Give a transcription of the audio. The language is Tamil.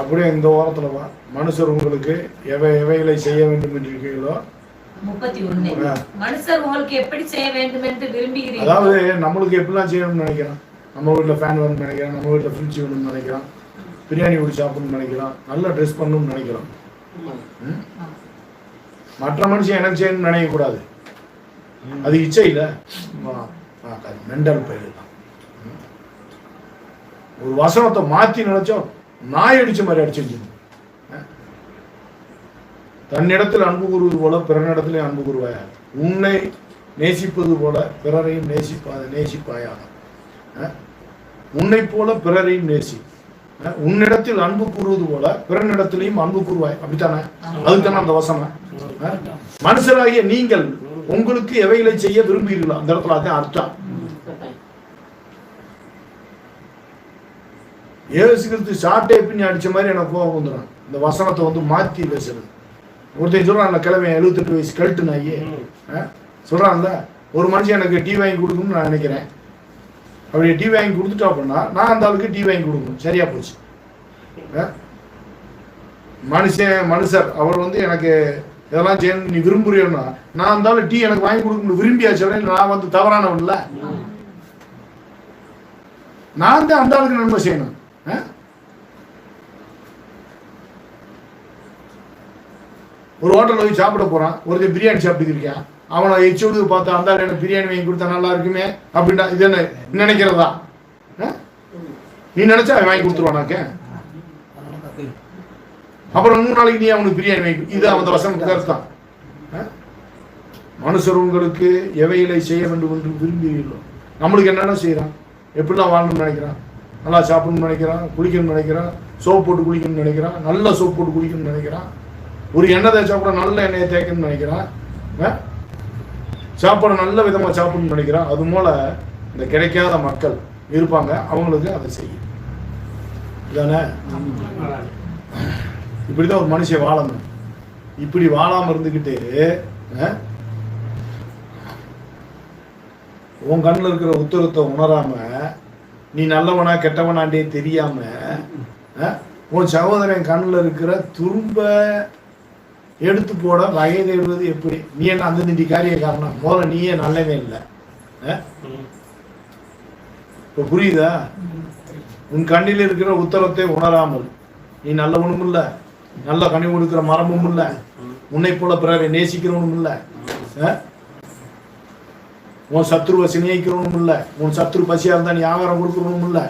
அப்படியே இந்த ஓரத்துல வா. மனுஷர் உங்களுக்கு எவை எவைகளை செய்ய வேண்டும் என்று இருக்கீங்களோ அதாவது நம்மளுக்கு எப்படிலாம் செய்யணும்னு நினைக்கிறோம் நம்ம வீட்டில் ஃபேன் வேணும்னு நினைக்கிறோம் நம்ம வீட்டில் ஃப்ரிட்ஜ் வேணும்னு நினைக்கிறோம் பிரியாணி ஊடி சாப்பிடணும்னு நினைக்கிறோம் நல்ல ட்ரெஸ் பண்ணணும்னு நினைக்கிறோம்? மற்ற மனுஷன் எனக்கு செய்யணும்னு நினைக்கக்கூடாது. அது இச்சை இல்லை. மெண்டல் பயிர் தான்? ஒரு வசனத்தை மாற்றி நினைச்சோம். நாய் அடிச்ச மாதிரி அடிச்சிருச்சு தன்னிடத்தில் அன்பு கூறுவது போல பிறனிடத்திலே அன்பு கூறுவாயா? உன்னை நேசிப்பது போல பிறரையும் நேசிப்பா நேசிப்பாயாக. அஹ்? உன்னைப் போல பிறரையும் நேசி? உன்னிடத்தில் அன்பு கூறுவது போல பிறனிடத்திலையும் அன்பு கூறுவாய். அப்படித்தானே? அதுதானே அந்த வசனம்? மனுஷராகிய நீங்கள் உங்களுக்கு எவைகளை செய்ய விரும்புகிறீர்களோ அந்த இடத்துல அதான் அர்த்தம். ஏசு கிறிஸ்து சாட்டை பின்னி அடித்த மாதிரி எனக்கு கோபம் வந்துடும். இந்த வசனத்தை வந்து மாற்றி பேசுறது. ஒருத்தன் சொல்றான்ல கிழமை எழுபத்தெட்டு வயசு கழட்டு நாயே சொல்கிறான்ல ஒரு மனுஷன் எனக்கு டீ வாங்கி கொடுக்கணும்னு நான் நினைக்கிறேன். அப்படி டீ வாங்கி கொடுத்துட்டா அப்படின்னா நான் அந்த ஆளுக்கு டீ வாங்கி கொடுக்கணும். சரியா போச்சு. மனுஷன் மனுஷர் அவர் வந்து எனக்கு இதெல்லாம் செய்யணும் நீ விரும்புறியோன்னா நான் இருந்தாலும் டீ எனக்கு வாங்கி கொடுக்கணும் விரும்பியா சொல்றேன் நான் வந்து தவறானவன்ல நான் தான் அந்த ஆளுக்கு நன்மை செய்யணும். ஒரு ஹோட்டலில் போய் சாப்பிட போகிறான் ஒருத்தர் பிரியாணி சாப்பிட்டு இருக்கான் அவனை எச்சோடு பார்த்தா அந்த எனக்கு பிரியாணி வாங்கி கொடுத்தா நல்லா இருக்குமே அப்படின்னா இது என்ன நினைக்கிறதா? நீ நினைச்சா அவன் வாங்கி கொடுத்துருவானாக்க? அப்புறம் மூணு நாளைக்கு நீ அவனுக்கு பிரியாணி வாங்கி இது அந்த வசம் கருத்தான் மனுஷர் உங்களுக்கு எவைகளை செய்ய வேண்டும் என்று விரும்புகிறீர்களோ? நம்மளுக்கு என்னென்ன செய்யறான்? எப்படிலாம் வாழணும்னு நினைக்கிறான்? நல்லா சாப்பிடணும்னு நினைக்கிறான் குளிக்கணும்னு நினைக்கிறான் சோப் போட்டு குளிக்கணும்னு நினைக்கிறான் நல்ல சோப் போட்டு குளிக்கணும்னு நினைக்கிறான். ஒரு எண்ணெய் தேய்ச்சா கூட நல்ல எண்ணெயை தேய்க்கணும்னு நினைக்கிறான். சாப்பாடு நல்ல விதமாக சாப்பிடணும்னு நினைக்கிறான். அது மூல இந்த கிடைக்காத மக்கள் இருப்பாங்க அவங்களுக்கு அதை செய்யும். இதானே? இப்படிதான் ஒரு மனுஷன் வாழணும். இப்படி வாழாம இருந்துக்கிட்டு உன் கண்ணில் இருக்கிற உத்தரத்தை உணராம நீ நல்லவனா கெட்டவனாண்டே தெரியாம உன் சகோதரன் கண்ணில் இருக்கிற துரும்ப எடுத்து போட வகை தேடுவது எப்படி? நீ என்ன அந்த நிதி காரிய காரணம்? போல நீயே நல்லவே இல்லை. இப்போ புரியுதா? உன் கண்ணில் இருக்கிற உத்தரத்தை உணராமல் நீ நல்லவனும் இல்லை. நல்ல கனி கொடுக்கிற மரமும் இல்லை. உன்னை போல பிறரை நேசிக்கிறவனும் இல்லை. உன் சத்ருவை சிநேகிக்கிறவனும் இல்லை. உன் சத்ரு பசியா இருந்தா நீ ஆகாரம் கொடுக்கிறவனும் இல்லை.